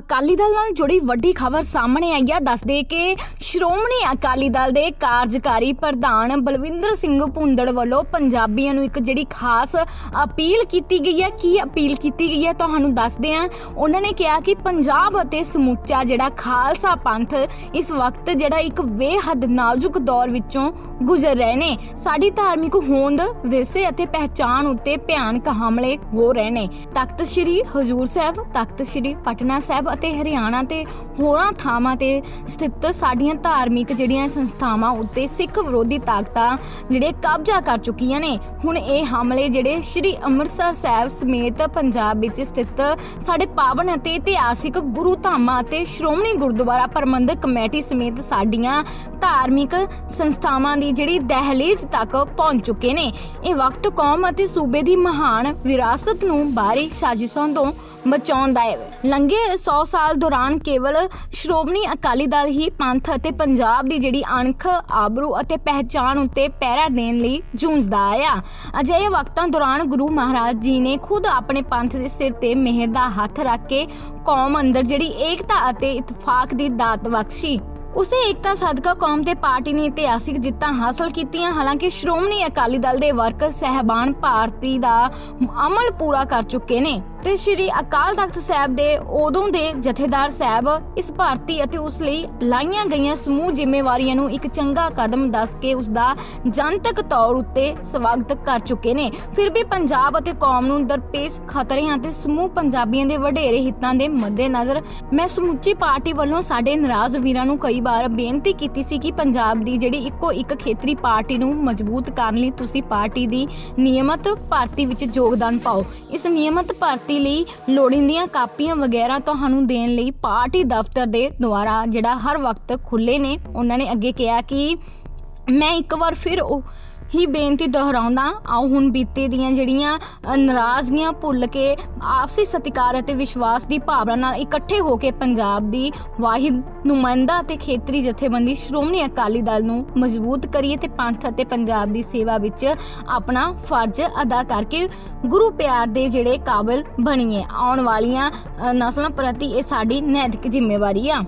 ਅਕਾਲੀ ਦਲ ਨਾਲ ਜੁੜੀ ਵੱਡੀ ਖਬਰ ਸਾਹਮਣੇ ਆਈ ਹੈ ਦੱਸਦੇ ਕਿ ਸ਼੍ਰੋਮਣੀ ਅਕਾਲੀ ਦਲ ਦੇ ਕਾਰਜਕਾਰੀ ਪ੍ਰਧਾਨ ਬਲਵਿੰਦਰ ਸਿੰਘ ਭੁੰਦੜ ਵੱਲੋਂ ਪੰਜਾਬੀਆਂ ਨੂੰ ਇੱਕ ਜਿਹੜੀ ਖਾਸ ਅਪੀਲ ਕੀਤੀ ਗਈ ਹੈ ਕੀ ਅਪੀਲ ਕੀਤੀ ਗਈ ਹੈ ਤੁਹਾਨੂੰ ਦੱਸਦੇ ਹਾਂ ਉਹਨਾਂ ਨੇ ਕਿਹਾ ਕਿ ਪੰਜਾਬ ਅਤੇ ਸਮੁੱਚਾ ਜਿਹੜਾ ਖਾਲਸਾ ਪੰਥ ਇਸ ਵਕਤ ਜਿਹੜਾ ਇੱਕ ਬੇਹੱਦ ਨਾਜ਼ੁਕ ਦੌਰ ਵਿੱਚੋਂ ਗੁਜ਼ਰ ਰਹੇ ਨੇ। ਸਾਡੀ ਧਾਰਮਿਕ ਹੋਂਦ, ਵਿਰਸੇ ਅਤੇ ਪਹਿਚਾਣ ਉੱਤੇ ਭਿਆਨਕ ਹਮਲੇ ਹੋ ਰਹੇ ਨੇ। ਤਖਤ ਸ੍ਰੀ ਹਜੂਰ ਸਾਹਿਬ, ਤਖਤ ਸ੍ਰੀ ਪਟਨਾ ਸਾਹਿਬ ਅਤੇ ਹਰਿਆਣਾ ਤੇ ਹੋਰਾਂ ਥਾਵਾਂ ਤੇ ਸਥਿਤ ਸਾਡੀਆਂ ਧਾਰਮਿਕ ਜਿਹੜੀਆਂ ਸੰਸਥਾਵਾਂ ਉੱਤੇ ਸਿੱਖ ਵਿਰੋਧੀ ਤਾਕਤਾਂ ਜਿਹੜੇ ਕਬਜ਼ਾ ਕਰ ਚੁੱਕੀਆਂ ਨੇ, ਹੁਣ ਇਹ ਹਮਲੇ ਜਿਹੜੇ ਸ੍ਰੀ ਅੰਮ੍ਰਿਤਸਰ ਸਾਹਿਬ ਸਮੇਤ ਪੰਜਾਬ ਵਿੱਚ ਸਥਿਤ ਸਾਡੇ ਪਾਵਨ ਅਤੇ ਇਤਿਹਾਸਿਕ ਗੁਰੂ ਧਾਮਾਂ ਅਤੇ ਸ਼੍ਰੋਮਣੀ ਗੁਰਦੁਆਰਾ ਪ੍ਰਬੰਧਕ ਕਮੇਟੀ ਸਮੇਤ ਸਾਡੀਆਂ ਧਾਰਮਿਕ ਸੰਸਥਾਵਾਂ ਦੀ ਜਿਹੜੀ ਦਹਲੀਜ਼ ਤੱਕ ਪਹੁੰਚ ਚੁੱਕੇ ਨੇ। ਇਹ ਵਕਤ ਕੌਮ ਅਤੇ ਸੂਬੇ ਦੀ ਮਹਾਨ ਵਿਰਾਸਤ ਨੂੰ ਬਾਹਰੀ ਸਾਜ਼ਿਸ਼ਾਂ ਤੋਂ ਬਚਾਉਣ ਦਾ ਹੈ। ਲੰਘੇ 100 ਸਾਲ ਦੌਰਾਨ ਕੇਵਲ ਸ਼੍ਰੋਮਣੀ ਅਕਾਲੀ ਦਲ ਹੀ ਪੰਥ ਅਤੇ ਪੰਜਾਬ ਦੀ ਜਿਹੜੀ ਅਣਖ, ਆਬਰੂ ਅਤੇ ਪਹਿਚਾਨ ਉੱਤੇ ਪਹਿਰਾ ਦੇਣ ਲਈ ਜੂਝਦਾ ਆਇਆ। ਅਜਿਹੇ ਵਕਤਾਂ ਦੌਰਾਨ ਗੁਰੂ ਮਹਾਰਾਜ ਜੀ ਨੇ ਖੁਦ ਆਪਣੇ ਪੰਥ ਦੇ ਸਿਰ ਤੇ ਮਿਹਰ ਦਾ ਹੱਥ ਰੱਖ ਕੇ ਕੌਮ ਅੰਦਰ ਜਿਹੜੀ ਏਕਤਾ ਅਤੇ ਇਤਫਾਕ ਦੀ ਦਾਤ ਬਖਸ਼ੀ। ਉਸੇ ਏਕਤਾ ਸਦਕਾ ਕੌਮ ਤੇ ਪਾਰਟੀ ਨੇ ਇਤਿਹਾਸਿਕ ਜਿੱਤਾਂ ਹਾਸਲ ਕੀਤੀਆਂ। ਹਾਲਾਂਕਿ ਸ਼੍ਰੋਮਣੀ ਅਕਾਲੀ ਦਲ ਦੇ ਵਰਕਰ ਸਹਿਬਾਨ ਭਾਰਤੀ ਦਾ ਅਮਲ ਪੂਰਾ ਕਰ ਚੁੱਕੇ ਨੇ। ਤੇ ਸ਼੍ਰੀ ਅਕਾਲ ਤਖਤ ਸਾਹਿਬ ਦੇ ਉਦੋਂ ਦੇ ਜਥੇਦਾਰ ਸਾਹਿਬ ਇਸ ਭਾਰਤੀ ਅਤੇ ਉਸ ਲਈ ਲਾਈਆਂ ਗਈਆਂ ਸਮੂਹ ਜ਼ਿੰਮੇਵਾਰੀਆਂ ਨੂੰ ਇੱਕ ਚੰਗਾ ਕਦਮ ਦੱਸ ਕੇ ਉਸ ਦਾ ਜਨਤਕ ਤੌਰ ਉੱਤੇ ਸਵਾਗਤ ਕਰ ਚੁੱਕੇ ਨੇ। ਫਿਰ ਵੀ ਪੰਜਾਬ ਅਤੇ ਕੌਮ ਨੂੰ ਦਰਪੇਸ਼ ਖਤਰਿਆਂ ਤੇ ਸਮੂਹ ਪੰਜਾਬੀਆਂ ਦੇ ਵਡੇਰੇ ਹਿੱਤਾਂ ਦੇ ਮੱਦੇਨਜ਼ਰ ਮੈਂ ਸਮੁੱਚੀ ਪਾਰਟੀ ਵੱਲੋਂ ਸਾਡੇ ਨਾਰਾਜ਼ ਵੀਰਾਂ ਨੂੰ ਕਈ ਵਾਰ ਬੇਨਤੀ ਕੀਤੀ ਸੀ ਕਿ ਪੰਜਾਬ ਦੀ ਜਿਹੜੀ ਇੱਕੋ ਇੱਕ ਖੇਤਰੀ ਪਾਰਟੀ ਨੂੰ ਮਜ਼ਬੂਤ ਕਰਨ ਲਈ ਤੁਸੀਂ ਪਾਰਟੀ ਦੀ ਨਿਯਮਤ ਭਰਤੀ ਵਿੱਚ ਯੋਗਦਾਨ ਪਾਓ। ਇਸ ਨਿਯਮਤ ਭਰਤੀ ਲਈ ਲੋੜੀਂਦੀਆਂ ਕਾਪੀਆਂ ਵਗੈਰਾ ਤੁਹਾਨੂੰ ਦੇਣ ਲਈ ਪਾਰਟੀ ਦਫ਼ਤਰ ਦੇ ਦੁਆਰਾ ਜਿਹੜਾ ਹਰ ਵਕਤ ਖੁੱਲੇ ਨੇ। ਉਹਨਾਂ ਨੇ ਅੱਗੇ ਕਿਹਾ ਕਿ ਮੈਂ ਇੱਕ ਵਾਰ ਫਿਰ ਉਹ ਹੀ ਬੇਨਤੀ ਦੁਹਰਾਉਂਦਾ ਆਓ ਹੁਣ ਬੀਤੇ ਦੀਆਂ ਜਿਹੜੀਆਂ ਨਾਰਾਜ਼ਗੀਆਂ ਭੁੱਲ ਕੇ ਆਪਸੀ ਸਤਿਕਾਰ ਅਤੇ ਵਿਸ਼ਵਾਸ ਦੀ ਭਾਵਨਾ ਨਾਲ ਇਕੱਠੇ ਹੋ ਕੇ ਪੰਜਾਬ ਦੀ ਵਾਹਿਦ ਨੁਮਾਇੰਦਾ ਅਤੇ ਖੇਤਰੀ ਜਥੇਬੰਦੀ ਸ਼੍ਰੋਮਣੀ ਅਕਾਲੀ ਦਲ ਨੂੰ ਮਜ਼ਬੂਤ ਕਰੀਏ ਤੇ ਪੰਥ ਅਤੇ ਪੰਜਾਬ ਦੀ ਸੇਵਾ ਵਿੱਚ ਆਪਣਾ ਫਰਜ਼ ਅਦਾ ਕਰਕੇ ਗੁਰੂ ਪਿਆਰ ਦੇ ਜਿਹੜੇ ਕਾਬਿਲ ਬਣੀਏ। ਆਉਣ ਵਾਲੀਆਂ ਨਸਲਾਂ ਪ੍ਰਤੀ ਇਹ ਸਾਡੀ ਨੈਤਿਕ ਜ਼ਿੰਮੇਵਾਰੀ ਆ।